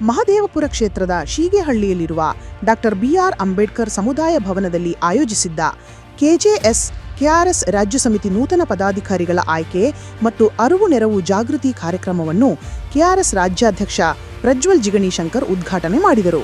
ಮಹದೇವಪುರ ಕ್ಷೇತ್ರದ ಶೀಗೆಹಳ್ಳಿಯಲ್ಲಿರುವ doctor B R Ambedkar ಸಮುದಾಯ ಭವನದಲ್ಲಿ ಆಯೋಜಿಸಿದ್ದ ಕೆಜೆಎಸ್ ಕೆಆರ್ಎಸ್ ರಾಜ್ಯ ಸಮಿತಿ ನೂತನ ಪದಾಧಿಕಾರಿಗಳ ಆಯ್ಕೆ ಮತ್ತು ಅರಿವು ನೆರವು ಜಾಗೃತಿ ಕಾರ್ಯಕ್ರಮವನ್ನು ಕೆಆರ್ಎಸ್ ರಾಜ್ಯಾಧ್ಯಕ್ಷ ಪ್ರಜ್ವಲ್ ಜಿಗಣಿಶಂಕರ್ ಉದ್ಘಾಟನೆ ಮಾಡಿದರು.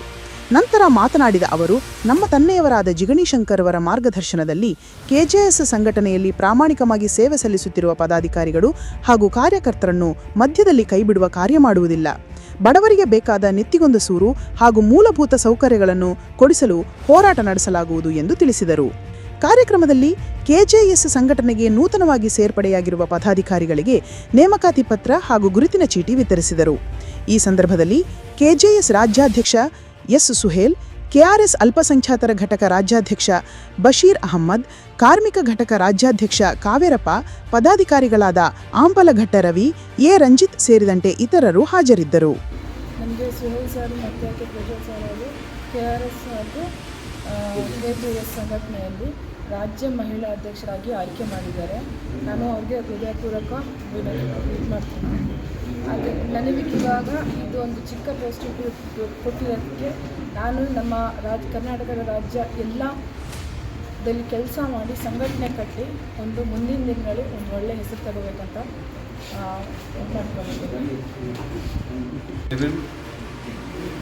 ನಂತರ ಮಾತನಾಡಿದ ಅವರು, ನಮ್ಮ ತನ್ನೆಯವರಾದ ಜಿಗಣಿಶಂಕರ್ ಅವರ ಮಾರ್ಗದರ್ಶನದಲ್ಲಿ ಕೆಜೆಎಸ್ ಸಂಘಟನೆಯಲ್ಲಿ ಪ್ರಾಮಾಣಿಕವಾಗಿ ಸೇವೆ ಸಲ್ಲಿಸುತ್ತಿರುವ ಪದಾಧಿಕಾರಿಗಳು ಹಾಗೂ ಕಾರ್ಯಕರ್ತರನ್ನು ಮಧ್ಯದಲ್ಲಿ ಕೈಬಿಡುವ ಕಾರ್ಯ ಮಾಡುವುದಿಲ್ಲ. ಬಡವರಿಗೆ ಬೇಕಾದ ನೆತ್ತಿಗೊಂದು ಸೂರು ಹಾಗೂ ಮೂಲಭೂತ ಸೌಕರ್ಯಗಳನ್ನು ಕೊಡಿಸಲು ಹೋರಾಟ ನಡೆಸಲಾಗುವುದು ಎಂದು ತಿಳಿಸಿದರು. ಕಾರ್ಯಕ್ರಮದಲ್ಲಿ ಕೆಜೆಎಸ್ ಸಂಘಟನೆಗೆ ನೂತನವಾಗಿ ಸೇರ್ಪಡೆಯಾಗಿರುವ ಪದಾಧಿಕಾರಿಗಳಿಗೆ ನೇಮಕಾತಿ ಪತ್ರ ಹಾಗೂ ಗುರುತಿನ ಚೀಟಿ ವಿತರಿಸಿದರು. ಈ ಸಂದರ್ಭದಲ್ಲಿ ಕೆಜೆಎಸ್ ರಾಜ್ಯಾಧ್ಯಕ್ಷ ಎಸ್ ಸುಹೇಲ್, ಕೆಆರ್ಎಸ್ ಅಲ್ಪಸಂಖ್ಯಾತರ ಘಟಕ ರಾಜ್ಯಾಧ್ಯಕ್ಷ ಬಶೀರ್ ಅಹಮ್ಮದ್, ಕಾರ್ಮಿಕ ಘಟಕ ರಾಜ್ಯಾಧ್ಯಕ್ಷ ಕಾವೇರಪ್ಪ, ಪದಾಧಿಕಾರಿಗಳಾದ ಆಂಬಲಘಟ್ಟ ರವಿ, ಎ ರಂಜಿತ್ ಸೇರಿದಂತೆ ಇತರರು ಹಾಜರಿದ್ದರು. ನಮಗೆ ಸುಹೇಲ್ ಸರ್ ಮತ್ತು ಕೆ. ಪ್ರಜ್ವಲ್ ಸರ್ ಅವರು, ಕೆ. ಆರ್. ಎಸ್ ಹಾಗೂ ಕೆ. ಪಿ. ಎಸ್ ಸಂಘಟನೆಯಲ್ಲಿ ರಾಜ್ಯ ಮಹಿಳಾ ಅಧ್ಯಕ್ಷರಾಗಿ ಆಯ್ಕೆ ಮಾಡಿದ್ದಾರೆ. ನಾನು ಅವ್ರಿಗೆ ಹೃದಯಪೂರ್ವಕ ಇದು ಮಾಡ್ತೀನಿ. ಹಾಗೆ ನನಗಿವಾಗ ಇದು ಒಂದು ಚಿಕ್ಕ ಪೋಸ್ಟ್ ಕೊಟ್ಟಿರೋದಕ್ಕೆ ನಾನು ನಮ್ಮ ರಾಜ್ ಕರ್ನಾಟಕದ ರಾಜ್ಯ ಎಲ್ಲ ದಲ್ಲಿ ಕೆಲಸ ಮಾಡಿ ಸಂಘಟನೆ ಕಟ್ಟಿ ಒಂದು ಮುಂದಿನ ದಿನಗಳಲ್ಲಿ ಒಂದು ಒಳ್ಳೆಯ ಹೆಸರು ತಗೋಬೇಕಂತ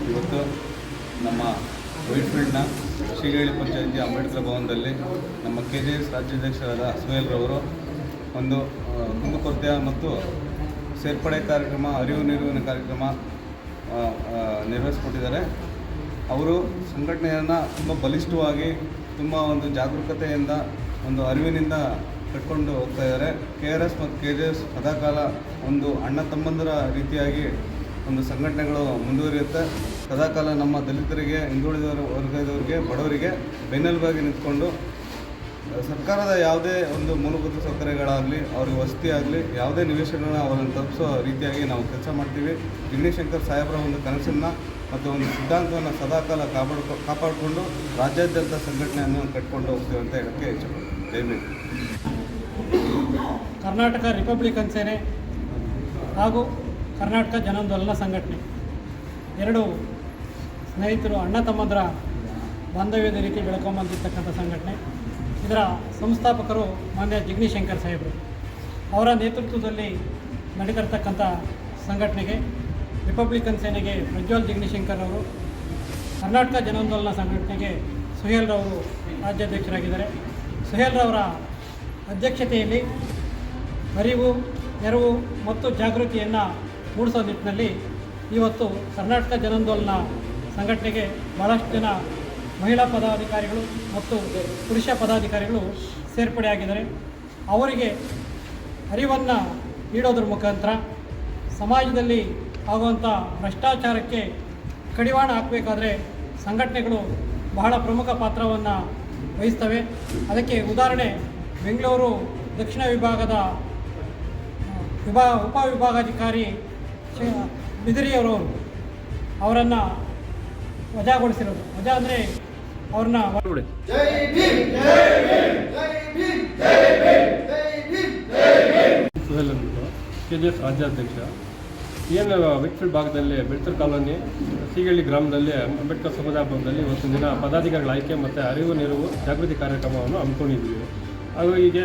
ಇವತ್ತು ನಮ್ಮ ವೈಟ್ಫೀಲ್ಡ್ನ ಶ್ರೀಗಳಿ ಪಂಚಾಯತಿ ಅಂಬೇಡ್ಕರ್ ಭವನದಲ್ಲಿ ನಮ್ಮ ಕೆ ಜೆ ಎಸ್ ರಾಜ್ಯಾಧ್ಯಕ್ಷರಾದ ಸುಹೇಲ್ರವರು ಒಂದು ಕುಂದುಕೊರತೆ ಮತ್ತು ಸೇರ್ಪಡೆ ಕಾರ್ಯಕ್ರಮ, ಅರಿವು ನಿರ್ವಹಣೆ ಕಾರ್ಯಕ್ರಮ ನಿರ್ವಹಿಸ್ಕೊಟ್ಟಿದ್ದಾರೆ ಅವರು ಸಂಘಟನೆಯನ್ನು ತುಂಬ ಬಲಿಷ್ಠವಾಗಿ ತುಂಬ ಒಂದು ಜಾಗರೂಕತೆಯಿಂದ, ಒಂದು ಅರಿವಿನಿಂದ ಕಟ್ಕೊಂಡು ಹೋಗ್ತಾ ಇದ್ದಾರೆ. ಕೆ ಆರ್ ಎಸ್ ಮತ್ತು ಕೆ ಜೆ ಎಸ್ ಸದಾಕಾಲ ಒಂದು ಅಣ್ಣ ತಮ್ಮಂದರ ರೀತಿಯಾಗಿ ಒಂದು ಸಂಘಟನೆಗಳು ಮುಂದುವರಿಯುತ್ತೆ. ಸದಾಕಾಲ ನಮ್ಮ ದಲಿತರಿಗೆ, ಹಿಂದುಳಿದವರು, ವರ್ಗದವರಿಗೆ, ಬಡವರಿಗೆ ಬೆನ್ನೆಲುಬಾಗಿ ನಿಂತ್ಕೊಂಡು ಸರ್ಕಾರದ ಯಾವುದೇ ಒಂದು ಮೂಲಭೂತ ಸೌಕರ್ಯಗಳಾಗಲಿ, ಅವ್ರಿಗೆ ವಸತಿ ಆಗಲಿ, ಯಾವುದೇ ನಿವೇಶನಗಳನ್ನ ಅವರನ್ನು ತಲುಪಿಸೋ ರೀತಿಯಾಗಿ ನಾವು ಕೆಲಸ ಮಾಡ್ತೀವಿ. ಶಂಕರ್ ಸಾಹೇಬರ ಒಂದು ಕನಸನ್ನು ಮತ್ತು ಒಂದು ಸಿದ್ಧಾಂತವನ್ನು ಸದಾಕಾಲ ಕಾಪಾಡ್ಕೊ, ಕಾಪಾಡಿಕೊಂಡು ರಾಜ್ಯಾದ್ಯಂತ ಸಂಘಟನೆಯನ್ನು ಕಟ್ಕೊಂಡು ಹೋಗ್ತೀವಿ ಅಂತ ಹೇಳೋಕ್ಕೆ ಇಷ್ಟಪಡ್ತೀನಿ ಕರ್ನಾಟಕ ರಿಪಬ್ಲಿಕನ್ ಸೇನೆ ಹಾಗೂ ಕರ್ನಾಟಕ ಜನಾಂದೋಲನ ಸಂಘಟನೆ. ಎರಡು ಸ್ನೇಹಿತರು, ಅಣ್ಣ ತಮ್ಮಂದರ ಬಾಂಧವ್ಯದ ರೀತಿ ಬೆಳ್ಕೊಂಬಂದಿರ್ತಕ್ಕಂಥ ಸಂಘಟನೆ. ಇದರ ಸಂಸ್ಥಾಪಕರು ಮಾನ್ಯ ಜಿಗ್ನಿಶಂಕರ್ ಸಾಹೇಬರು. ಅವರ ನೇತೃತ್ವದಲ್ಲಿ ನಡೆದಿರ್ತಕ್ಕಂಥ ಸಂಘಟನೆಗೆ ರಿಪಬ್ಲಿಕನ್ ಸೇನೆಗೆ ಪ್ರಜ್ವಲ್ ಜಿಗ್ನಿಶಂಕರ್ ಅವರು, ಕರ್ನಾಟಕ ಜನಾಂದೋಲನ ಸಂಘಟನೆಗೆ ಸುಹೇಲ್ರವರು ರಾಜ್ಯಾಧ್ಯಕ್ಷರಾಗಿದ್ದಾರೆ. ಸುಹೇಲ್ರವರ ಅಧ್ಯಕ್ಷತೆಯಲ್ಲಿ ಅರಿವು, ನೆರವು ಮತ್ತು ಜಾಗೃತಿಯನ್ನು ಮೂಡಿಸೋ ನಿಟ್ಟಿನಲ್ಲಿ ಇವತ್ತು ಕರ್ನಾಟಕ ಜನಾಂದೋಲನ ಸಂಘಟನೆಗೆ ಭಾಳಷ್ಟು ಜನ ಮಹಿಳಾ ಪದಾಧಿಕಾರಿಗಳು ಮತ್ತು ಪುರುಷ ಪದಾಧಿಕಾರಿಗಳು ಸೇರ್ಪಡೆಯಾಗಿದ್ದಾರೆ ಅವರಿಗೆ ಅರಿವನ್ನು ನೀಡೋದ್ರ ಮುಖಾಂತರ ಸಮಾಜದಲ್ಲಿ ಆಗುವಂಥ ಭ್ರಷ್ಟಾಚಾರಕ್ಕೆ ಕಡಿವಾಣ ಹಾಕಬೇಕಾದ್ರೆ ಸಂಘಟನೆಗಳು ಬಹಳ ಪ್ರಮುಖ ಪಾತ್ರವನ್ನು ವಹಿಸ್ತವೆ. ಅದಕ್ಕೆ ಉದಾಹರಣೆ, ಬೆಂಗಳೂರು ದಕ್ಷಿಣ ವಿಭಾಗದ, ವಿಭಾ ಉಪವಿಭಾಗಾಧಿಕಾರಿ ಬಿದಿರಿಯವರು ಅವರನ್ನು ವಜಾಗೊಳಿಸಿರೋದು. ವಜಾ ಅಂದರೆ ಅವ್ರನ್ನ ಕೆ ಜಿ ಎಸ್ ರಾಜ್ಯಾಧ್ಯಕ್ಷ ಏನು ವಿಕ್ಫೀಲ್ಡ್ ಭಾಗದಲ್ಲಿ ಬೆಳ್ತರ್ ಕಾಲೋನಿ ಸೀಗಳ್ಳಿ ಗ್ರಾಮದಲ್ಲಿ ಅಂಬೇಡ್ಕರ್ ಸಮುದಾಯ ಭವನದಲ್ಲಿ ಒಂದು ದಿನ ಪದಾಧಿಕಾರಿಗಳ ಆಯ್ಕೆ ಮತ್ತು ಅರಿವು ನೆರವು ಜಾಗೃತಿ ಕಾರ್ಯಕ್ರಮವನ್ನು ಹಮ್ಮಿಕೊಂಡಿದ್ದೀವಿ. ಹಾಗೂ ಹೀಗೆ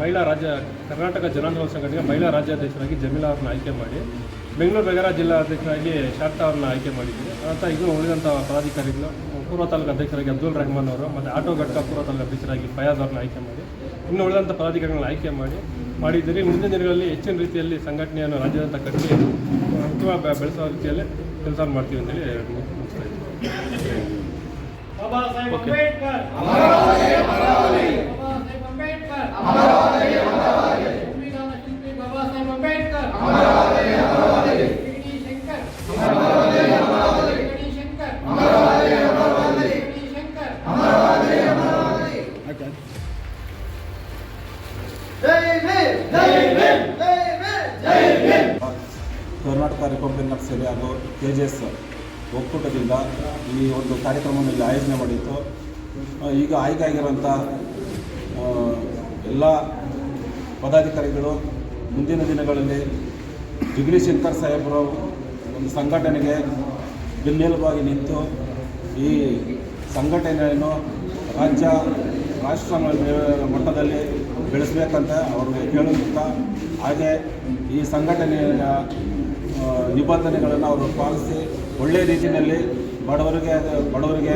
ಮಹಿಳಾ ರಾಜ್ಯ ಕರ್ನಾಟಕ ಜನಾಂದೋಲನ ಸಂಘಟನೆಗೆ ಮಹಿಳಾ ರಾಜ್ಯಾಧ್ಯಕ್ಷರಾಗಿ ಜಮೀಲಾ ಅವ್ರನ್ನ ಆಯ್ಕೆ ಮಾಡಿ ಬೆಂಗಳೂರು ನಗರ ಜಿಲ್ಲಾ ಅಧ್ಯಕ್ಷರಾಗಿ ಶಾರ್ತಾ ಅವ್ರನ್ನ ಆಯ್ಕೆ ಮಾಡಿದ್ದೀವಿ. ಅಂತ ಇನ್ನೂ ಉಳಿದಂಥ ಪದಾಧಿಕಾರಿಗಳು ಪೂರ್ವ ತಾಲೂಕು ಅಧ್ಯಕ್ಷರಾಗಿ ಅಬ್ದುಲ್ ರೆಹಮಾನ್ ಅವರು ಮತ್ತು ಆಟೋ ಘಟಕ ಪೂರ್ವ ತಾಲೂಕು ಅಧ್ಯಕ್ಷರಾಗಿ ಫಯಾಜ್ ಅವ್ರನ್ನ ಆಯ್ಕೆ ಮಾಡಿ ಇನ್ನು ಉಳಿದಂಥ ಪದಾಧಿಕಾರಿಗಳನ್ನ ಆಯ್ಕೆ ಮಾಡಿ ಮಾಡಿದ್ದೀರಿ ಮುಂದಿನ ದಿನಗಳಲ್ಲಿ ಹೆಚ್ಚಿನ ರೀತಿಯಲ್ಲಿ ಸಂಘಟನೆಯನ್ನು ರಾಜ್ಯಾದ್ಯಂತ ಕಟ್ಟಿ ಉತ್ತಮ ಬೆಳೆಸೋ ರೀತಿಯಲ್ಲಿ ಕೆಲಸ ಮಾಡ್ತೀವಿ ಅಂತೇಳಿ ಮುಗಿಸ್ತಾ ಇದ್ದೀವಿ ಬಾಬಾ ಕರ್ನಾಟಕ ರಿಪಬ್ಲಿಕ್ ಸೇನೆ ಹಾಗೂ ಕೆ ಜೆ ಎಸ್ ಒಕ್ಕೂಟದಿಂದ ಈ ಒಂದು ಕಾರ್ಯಕ್ರಮವನ್ನು ಇಲ್ಲಿ ಆಯೋಜನೆ ಮಾಡಿತ್ತು. ಈಗ ಆಯ್ಕೆ ಆಗಿರುವಂಥ ಎಲ್ಲ ಪದಾಧಿಕಾರಿಗಳು ಮುಂದಿನ ದಿನಗಳಲ್ಲಿ ಜಿಗಣಿ ಶಂಕರ್ ಸಾಹೇಬರು ಒಂದು ಸಂಘಟನೆಗೆ ಬೆನ್ನೆಲುಬಾಗಿ ನಿಂತು ಈ ಸಂಘಟನೆಯನ್ನು ರಾಜ್ಯ ರಾಷ್ಟ್ರ ಮಟ್ಟದಲ್ಲಿ ಬೆಳೆಸಬೇಕಂತ ಅವ್ರಿಗೆ ಕೇಳುತ್ತಾ, ಹಾಗೆ ಈ ಸಂಘಟನೆಯ ನಿಬಂಧನೆಗಳನ್ನು ಅವರು ಪಾಲಿಸಿ ಒಳ್ಳೆಯ ರೀತಿಯಲ್ಲಿ ಬಡವರಿಗೆ ಬಡವರಿಗೆ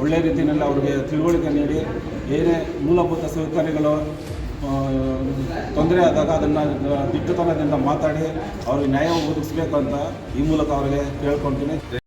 ಒಳ್ಳೆಯ ರೀತಿಯಲ್ಲಿ ಅವರಿಗೆ ತಿಳುವಳಿಕೆ ನೀಡಿ, ಏನೇ ಮೂಲಭೂತ ಸೌಕರ್ಯಗಳು ತೊಂದರೆ ಆದಾಗ ಅದನ್ನು, ದಿಟ್ಟತನದಿಂದ ಮಾತಾಡಿ, ಅವ್ರಿಗೆ ನ್ಯಾಯ ಒದಗಿಸ್ಬೇಕು ಅಂತ ಈ ಮೂಲಕ ಅವರಿಗೆ ಕೇಳ್ಕೊಳ್ತೀನಿ.